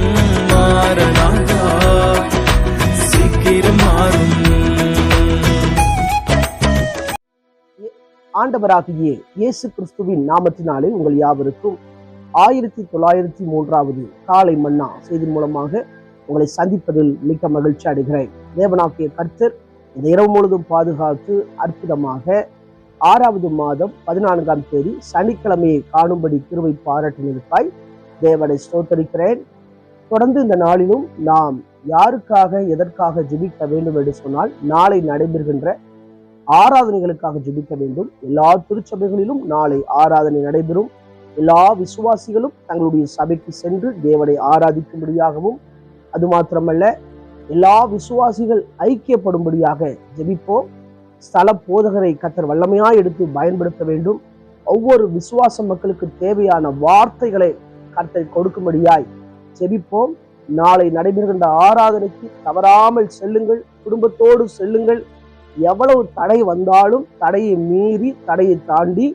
சீக்கிரம் மாறும் சீக்கிரம் மாறும் ஆண்டவராகிய இயேசு கிறிஸ்துவின் நாமத்தினாலே உங்கள் யாவருக்கும் ஆயிரத்தி தொள்ளாயிரத்தி மூன்றாவது காலை மன்னா செய்தி மூலமாக உங்களை சந்திப்பதில் மிக்க மகிழ்ச்சி அடைகிறேன். தேவனாகிய கர்த்தர் இந்த இரவு முழுதும் பாதுகாத்து அற்புதமாக ஆறாவது மாதம் பதினான்காம் தேதி சனிக்கிழமையை காணும்படி கிருவை பாராட்டினதுக்காய் தேவனை ஸ்தோத்தரிக்கிறேன். தொடர்ந்து இந்த நாளிலும் நாம் யாருக்காக எதற்காக ஜெபிக்க வேண்டும் என்று சொன்னால் நாளை நடைபெறுகின்ற ஆராதனைகளுக்காக ஜெபிக்க வேண்டும். எல்லா திருச்சபைகளிலும் நாளை ஆராதனை நடைபெறும். எல்லா விசுவாசிகளும் தங்களுடைய சபைக்கு சென்று தேவனை ஆராதிக்கும்படியாகவும் அது மாத்திரமல்ல எல்லா விசுவாசிகள் ஐக்கியப்படும்படியாக ஜெபிப்போம். ஸ்தல போதகரை கத்தர் வல்லமையாக எடுத்து பயன்படுத்த வேண்டும். ஒவ்வொரு விசுவாச மக்களுக்கு தேவையான வார்த்தைகளை கர்த்தர் கொடுக்கும்படியாய் ஜெபிப்போம். நாளை நடைபெறுகின்ற ஆராதனைக்கு தவறாமல் செல்லுங்கள் குடும்பத்தோடு செல்லுங்கள். எவ்வளவு தடை வந்தாலும் தடையை மீறி தடையை தாண்டி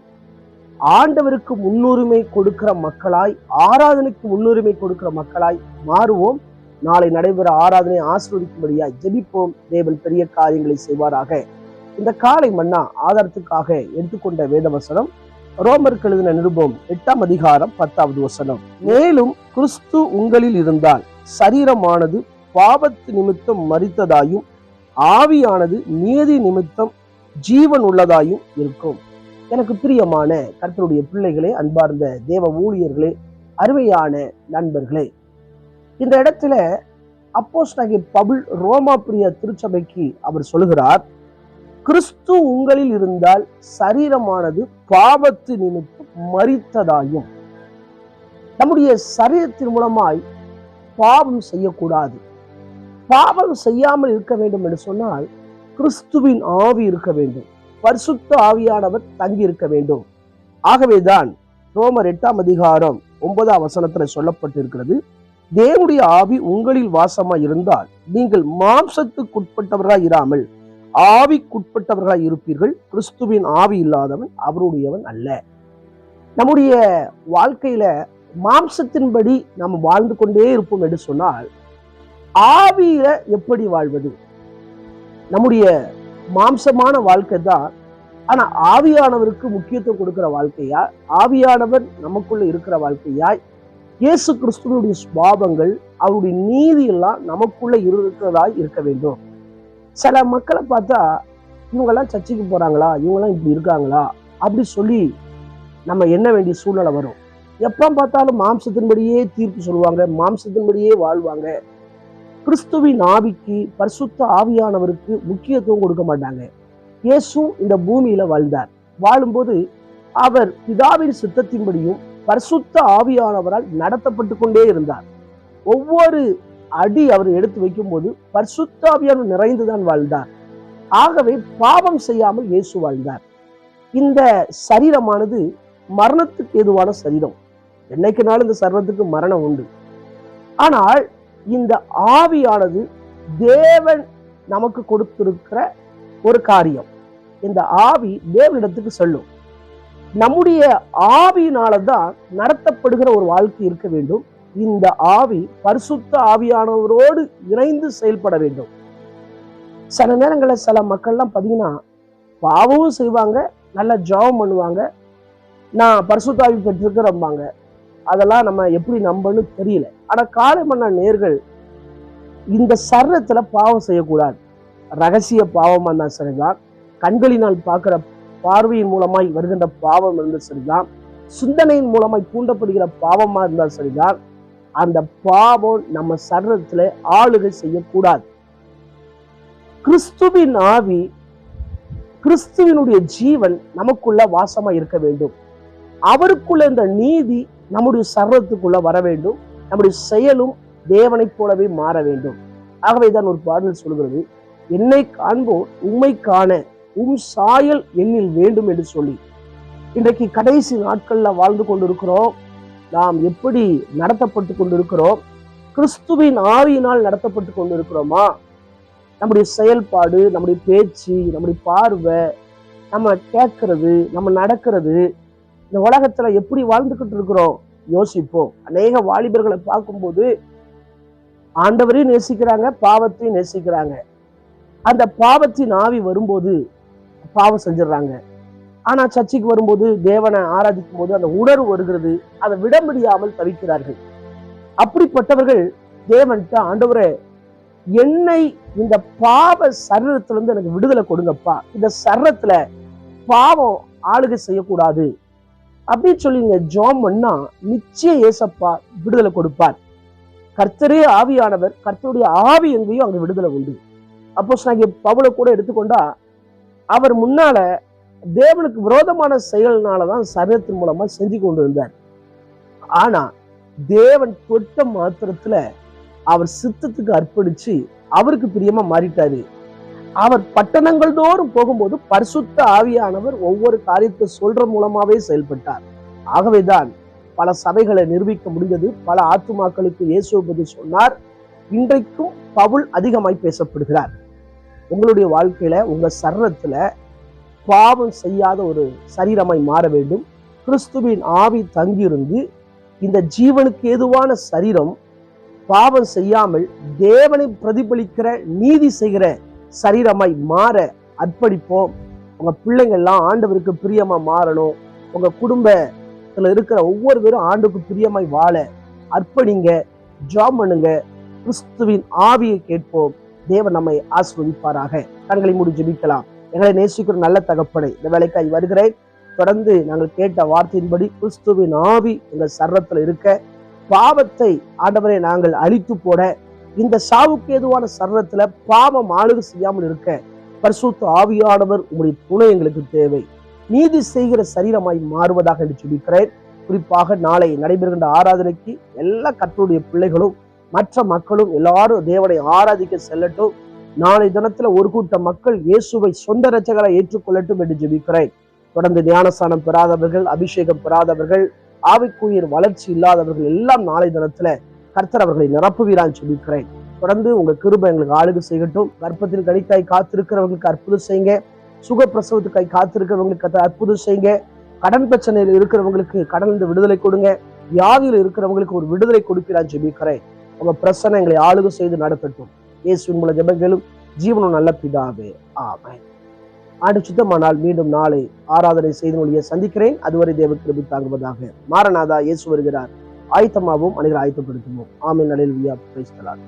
ஆண்டவருக்கு முன்னுரிமை கொடுக்கிற மக்களாய் ஆராதனைக்கு முன்னுரிமை கொடுக்கிற மக்களாய் மாறுவோம். நாளை நடைபெற ஆராதனை ஆசீர்வதிக்கும்படியாய் ஜெபிப்போம். தேவன் பெரிய காரியங்களை செய்வாராக. இந்த காலை மன்னா ஆதாரத்துக்காக எடுத்துக்கொண்ட வேதவசனம் ரோமருக்கு எழுதின நிருபம் எட்டாம் அதிகாரம் பத்தாவது வசனம். மேலும் கிறிஸ்து உங்களில் இருந்தால் சரீரமானது பாவத்து நிமித்தம் மறித்ததாயும் ஆவியானது நீதி நிமித்தம் ஜீவன் உள்ளதாயும் இருக்கும். எனக்கு பிரியமான கர்த்தருடைய பிள்ளைகளே அன்பார்ந்த தேவ ஊழியர்களே அருமையான நண்பர்களே இந்த இடத்துல அப்போஸ்தலனாகிய பவுல் ரோமா பிரிய திருச்சபைக்கு அவர் சொல்கிறார் கிறிஸ்து உங்களில் இருந்தால் சரீரமானது பாவத்து நினைப்பு மறித்ததாயும் நம்முடைய சரீரத்தின் மூலமாய் பாவம் செய்யக்கூடாது. பாவம் செய்யாமல் இருக்க வேண்டும் என்று சொன்னால் கிறிஸ்துவின் ஆவி இருக்க வேண்டும். பரிசுத்த ஆவியானவர் தங்கி இருக்க வேண்டும். ஆகவேதான் ரோமர் எட்டாம் அதிகாரம் ஒன்பதாம் வசனத்தில் சொல்லப்பட்டிருக்கிறது தேவனுடைய ஆவி உங்களில் வாசமா இருந்தால் நீங்கள் மாம்சத்துக்குட்பட்டவர்களாய் இராமல் ஆவிக்குட்பட்டவர்களாய் இருப்பீர்கள். கிறிஸ்துவின் ஆவி இல்லாதவன் அவருடையவன் அல்ல. நம்முடைய வாழ்க்கையில மாம்சத்தின்படி நாம் வாழ்ந்து கொண்டே இருப்போம் என்று சொன்னால் ஆவியில எப்படி வாழ்வது? நம்முடைய மாம்சமான வாழ்க்கை தான். ஆனா ஆவியானவருக்கு முக்கியத்துவம் கொடுக்கிற வாழ்க்கையா? ஆவியானவர் நமக்குள்ள இருக்கிற வாழ்க்கையாய்? இயேசு கிறிஸ்துவனுடைய சுபாவங்கள் அவருடைய நீதி எல்லாம் நமக்குள்ள இருக்கிறதாய் இருக்க வேண்டும். சில மக்களை பார்த்தா இவங்கெல்லாம் சர்ச்சைக்கு போறாங்களா? இவங்கெல்லாம் இப்படி இருக்காங்களா? அப்படி சொல்லி நம்ம எண்ண வேண்டிய சூழ்நிலை வரும். எப்போ பார்த்தாலும் மாம்சத்தின்படியே தீர்ப்பு சொல்லுவாங்க மாம்சத்தின்படியே வாழ்வாங்க. கிறிஸ்துவின் ஆவிக்கு பரிசுத்த ஆவியானவருக்கு முக்கியத்துவம் கொடுக்க மாட்டாங்க. இயேசும் இந்த பூமியில வாழ்ந்தார். வாழும்போது அவர் பிதாவின் சித்தத்தின்படியும் பரிசுத்த ஆவியானவரால் நடத்தப்பட்டு கொண்டே இருந்தார். ஒவ்வொரு அடி அவர் எடுத்து வைக்கும்போது பரிசுத்த ஆவியானவர் நிறைந்துதான் வாழ்ந்தார். ஆகவே பாவம் செய்யாமல் இயேசு வாழ்ந்தார். இந்த சரீரமானது மரணத்துக்கு ஏதுவான சரீரம். என்னைக்குனாலும் இந்த சர்வத்துக்கு மரணம் உண்டு. ஆனால் இந்த ஆவியானது தேவன் நமக்கு கொடுத்திருக்கிற ஒரு காரியம். இந்த ஆவி தேவனிடத்துக்கு செல்லும். நம்முடைய ஆவியினால தான் நடத்தப்படுகிற ஒரு வாழ்க்கை இருக்க வேண்டும். இந்த ஆவி பரிசுத்த ஆவியானவரோடு இணைந்து செயல்பட வேண்டும். சில நேரங்களில் சில மக்கள்லாம் பார்த்தீங்கன்னா பாவமும் செய்வாங்க நல்லா ஜாபம் பண்ணுவாங்க நான் பரிசுத்தாவி பெற்றிருக்கிறம்பாங்க. அதெல்லாம் நம்ம எப்படி நம்பன்னு தெரியல. ஆனால் காலை மன்ன நேர்கள் இந்த சர்வத்துல பாவம் செய்யக்கூடாது. ரகசிய பாவமா இருந்தால் சரிதான். கண்களினால் பார்க்குற பார்வையின் மூலமாய் வருகின்ற பாவம் இருந்தால் சரிதான். சிந்தனையின் மூலமாய் தூண்டப்படுகிற பாவமாக இருந்தால் சரிதான். அந்த பாவம் நம்ம சர்வத்துல ஆளுகை செய்யக்கூடாது. கிறிஸ்துவின் ஆவி கிறிஸ்துவினுடைய ஜீவன் நமக்குள்ள வாசமா இருக்க வேண்டும். அவருக்குள்ள இந்த நீதி நம்முடைய சர்வத்துக்குள்ள வர வேண்டும். நம்முடைய செயலும் தேவனைப் போலவே மாற வேண்டும். ஆகவே தான் ஒரு பாடல் சொல்கிறது. என்னை காண்போர் உண்மை காண உம் சாயல் என்னில் வேண்டும் என்று சொல்லி. இன்றைக்கு கடைசி நாட்கள்ல வாழ்ந்து கொண்டிருக்கிறோம். நாம் எப்படி நடத்தப்பட்டு கொண்டிருக்கிறோம்? கிறிஸ்துவின் ஆவியினால் நடத்தப்பட்டு கொண்டிருக்கிறோமா? நம்முடைய செயல்பாடு நம்முடைய பேச்சு நம்முடைய பார்வை நம்ம கேட்கறது நம்ம நடக்கிறது இந்த உலகத்துல எப்படி வாழ்ந்துகிட்டு இருக்கிறோம்? யோசிப்போம். அநேக வாலிபர்களை பார்க்கும்போது ஆண்டவரையும் நேசிக்கிறாங்க பாவத்தையும் நேசிக்கிறாங்க. அந்த பாவத்தின் ஆவி வரும்போது பாவம் செஞ்சிடறாங்க. ஆனா சர்ச்சைக்கு வரும்போது தேவனை ஆராதிக்கும் போது அந்த உணர்வு வருகிறது. அதை விட முடியாமல் தவிக்கிறார்கள். அப்படிப்பட்டவர்கள் தேவன்கிட்ட ஆண்டவரே என்னை இந்த பாவ சரீரத்துல இருந்து எனக்கு விடுதலை கொடுங்கப்பா. இந்த சரீரத்துல பாவம் ஆளுகை செய்யக்கூடாது. அப்படின்னு சொல்லி நீங்க ஜோம் பண்ணா நிச்சயம் ஏசப்பா விடுதலை கொடுப்பார். கர்த்தரே ஆவியானவர் கர்த்தருடைய ஆவி எங்கேயும் அங்க விடுதலை உண்டு. அப்போ நாங்க பவுல கூட எடுத்துக்கொண்டா அவர் முன்னால தேவனுக்கு விரோதமான செயல்னாலதான் சரீரத்தின் மூலமா செஞ்சு கொண்டு இருந்தார் ஆனா தேவன் தொட்ட மாத்திரத்துல அவர் சித்தத்துக்கு அர்ப்பணிச்சு அவருக்கு பிரியமா மாறிட்டாரு. அவர் பட்டணங்கள் தோறும் போகும்போது பரிசுத்த ஆவியானவர் ஒவ்வொரு காரியத்தை சொல்ற மூலமாவே செயல்பட்டார். ஆகவேதான் பல சபைகளை நிரூபிக்க முடிந்தது. பல ஆத்துமாக்களுக்கு இயேசு பற்றி சொன்னார். இன்றைக்கும் பவுல் அதிகமாய் பேசப்படுகிறார். உங்களுடைய வாழ்க்கையில உங்க சரணத்துல பாவம் செய்யாத ஒரு சரீரமாய் மாற வேண்டும். கிறிஸ்துவின் ஆவி தங்கியிருந்து இந்த ஜீவனுக்கு ஏதுவான சரீரம் பாவம் செய்யாமல் தேவனை பிரதிபலிக்கிற நீதி செய்கிற சரீரமாய் மாற அர்ப்பணிப்போம். உங்க பிள்ளைங்க எல்லாம் ஆண்டவருக்கு பிரியமா மாறணும். உங்க குடும்பத்துல இருக்கிற ஒவ்வொரு பேரும் ஆண்டுக்கு பிரியமாய் வாழ அர்ப்பணிங்க ஜாம் பண்ணுங்க. கிறிஸ்துவின் ஆவியை கேட்போம். தேவன் நம்மை ஆஸ்வதிப்பாராக கண்களை முடிஞ்சு ஜெபிக்கலாம். எங்களை நேசிக்கிற நல்ல தகப்பனை இந்த வேலைக்காய் வருகிறேன். தொடர்ந்து நாங்கள் கேட்ட வார்த்தையின்படி கிறிஸ்துவின் ஆவி எங்கள் சர்வத்தில் இருக்க பாவத்தை ஆண்டவரை நாங்கள் அழித்து போட இந்த சாவுக்கு ஏதுவான சர்வத்துல பாவம் ஆளுகு செய்யாமல் இருக்க பரிசுத்த ஆவியானவர் உங்களுடைய துணை எங்களுக்கு தேவை. நீதி செய்கிற சரீரமாய் மாறுவதாக என்று சொல்லிக்கிறேன் குறிப்பாக நாளை நடைபெறுகின்ற ஆராதனைக்கு எல்லா கத்தருடைய பிள்ளைகளும் மற்ற மக்களும் எல்லாரும் தேவனை ஆராதிக்க செல்லட்டும். நாளை தினத்துல ஒரு கூட்ட மக்கள் இயேசுவை சொந்த ரச்சகரை ஏற்றுக்கொள்ளட்டும் என்று ஜெபிக்கிறேன். தொடர்ந்து ஞானஸ்தானம் பெறாதவர்கள் அபிஷேகம் பெறாதவர்கள் ஆவிக்குயிர் வளர்ச்சி இல்லாதவர்கள் எல்லாம் நாளை தினத்துல கர்த்தர் அவர்களை நிரப்புவீரான்னு சொல்லிக்கிறேன் தொடர்ந்து உங்க கிருபை எங்களுக்கு ஆளுகை செய்யட்டும். கர்ப்பத்தில் கடித்தாய் காத்திருக்கிறவங்களுக்கு அற்புதம் செய்யுங்க. சுகப்பிரசவத்துக்காய் காத்திருக்கிறவங்களுக்கு அற்புதம் செய்யுங்க. கடன் பிரச்சனையில் இருக்கிறவங்களுக்கு கடனிலிருந்து விடுதலை கொடுங்க. வியாதியில் இருக்கிறவங்களுக்கு ஒரு விடுதலை கொடுக்கிறான்னு ஜெபிக்கிறேன். உங்க பிரச்சனை எங்களை ஆளுகை செய்து நடத்தட்டும். இயேசுவின் மூல ஜெபங்களும் ஜீவனும் நல்ல பிதாவே. ஆமென். ஆண்டு சுத்தமானால் மீண்டும் நாளை ஆராதனை செய்து மொழியை சந்திக்கிறேன். அதுவரை தேவ கிருபி தாங்குவதாக மாரநாதா இயேசு வருகிறார். ஆயத்தமாகவும் அனைவரும் ஆயத்தப்படுத்துவோம். ஆமை நடையில் வியா பேசலாம்